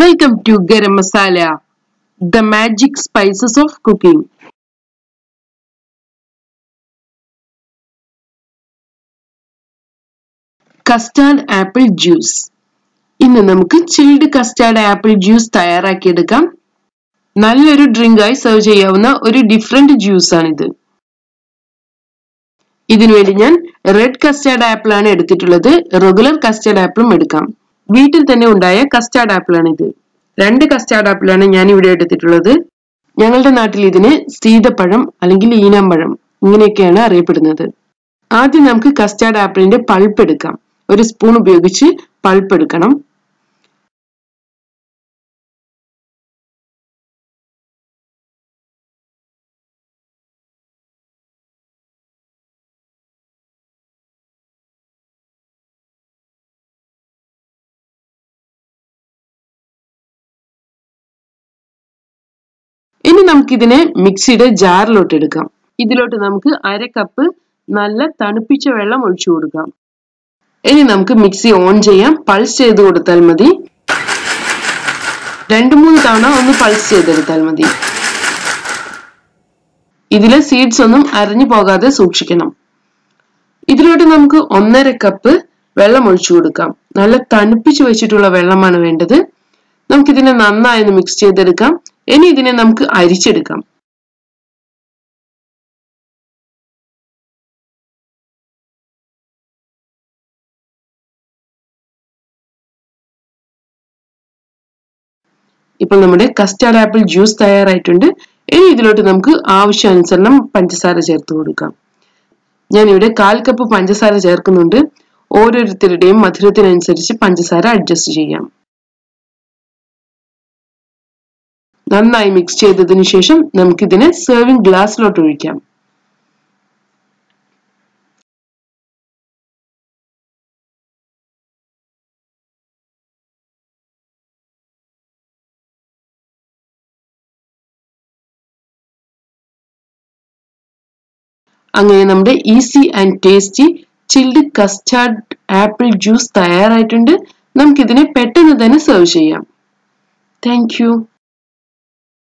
Welcome to Garam Masala the magic spices of cooking custard apple juice ഇന്ന് നമുക്ക് chilled custard apple juice തയ്യാറാക്കിയെടുക്കാം. നല്ലൊരു drink ആയി serve ചെയ്യാവുന്ന ഒരു ഡിഫറെന്റ് ജ്യൂസ് ആണിത്. ഇതിനുവേണ്ടി ഞാൻ റെഡ് കസ്റ്റാർഡ് ആണ് എടുത്തിട്ടുള്ളത്. റെഗുലർ കസ്റ്റാർഡ് ആപ്പിളും എടുക്കാം. വീട്ടിൽ തന്നെ ഉണ്ടായ കസ്റ്റാർഡ് ആപ്പിൾ ആണ് ഇത് രണ്ട് കസ്റ്റാർഡ് ആപ്പിളാണ് ഞാൻ ഇവിടെ എടുത്തിട്ടുള്ളത്. ഞങ്ങളുടെ നാട്ടിൽ ഇതിന് സീതപ്പഴം അല്ലെങ്കിൽ ഈനാമ്പഴം ഇങ്ങനെയൊക്കെയാണ് അറിയപ്പെടുന്നത്. ആദ്യം നമുക്ക് കസ്റ്റാർഡ് ആപ്പിളിന്റെ പൾപ്പ് എടുക്കാം. ഒരു സ്പൂൺ ഉപയോഗിച്ച് പൾപ്പ് എടുക്കണം. നമുക്കിതിനെ മിക്സിയുടെ ജാറിലോട്ട് എടുക്കാം. ഇതിലോട്ട് നമുക്ക് അര കപ്പ് നല്ല തണുപ്പിച്ച വെള്ളം ഒഴിച്ചു കൊടുക്കാം. ഇനി നമുക്ക് മിക്സി ഓൺ ചെയ്യാം. പൾസ് ചെയ്ത് കൊടുത്താൽ മതി. രണ്ടു മൂന്ന് തവണ ഒന്ന് പൾസ് ചെയ്തെടുത്താൽ മതി. ഇതിലെ സീഡ്സ് ഒന്നും അരഞ്ഞു പോകാതെ സൂക്ഷിക്കണം. ഇതിലോട്ട് നമുക്ക് ഒന്നര കപ്പ് വെള്ളം ഒഴിച്ചു കൊടുക്കാം. നല്ല തണുപ്പിച്ച് വെച്ചിട്ടുള്ള വെള്ളമാണ് വേണ്ടത്. നമുക്കിതിനെ നന്നായി ഒന്ന് മിക്സ് ചെയ്തെടുക്കാം. ഇനി ഇതിനെ നമുക്ക് അരിച്ചെടുക്കാം. ഇപ്പോൾ നമ്മുടെ കസ്റ്റാർഡ് ആപ്പിൾ ജ്യൂസ് തയ്യാറായിട്ടുണ്ട്. ഇനി ഇതിലോട്ട് നമുക്ക് ആവശ്യാനുസരണം പഞ്ചസാര ചേർത്ത് കൊടുക്കാം. ഞാൻ ഇവിടെ കാൽ കപ്പ് പഞ്ചസാര ചേർക്കുന്നുണ്ട്. ഓരോരുത്തരുടെയും മധുരത്തിനനുസരിച്ച് പഞ്ചസാര അഡ്ജസ്റ്റ് ചെയ്യാം. നന്നായി മിക്സ് ചെയ്തതിനു ശേഷം നമുക്കിതിനെ സെർവിംഗ് ഗ്ലാസ്സിലോട്ട് ഒഴിക്കാം. അങ്ങനെ നമ്മുടെ easy and tasty chilled custard apple juice തയ്യാറായിട്ടുണ്ട്. നമുക്കിതിനെ പെട്ടെന്ന് തന്നെ സെർവ് ചെയ്യാം. താങ്ക്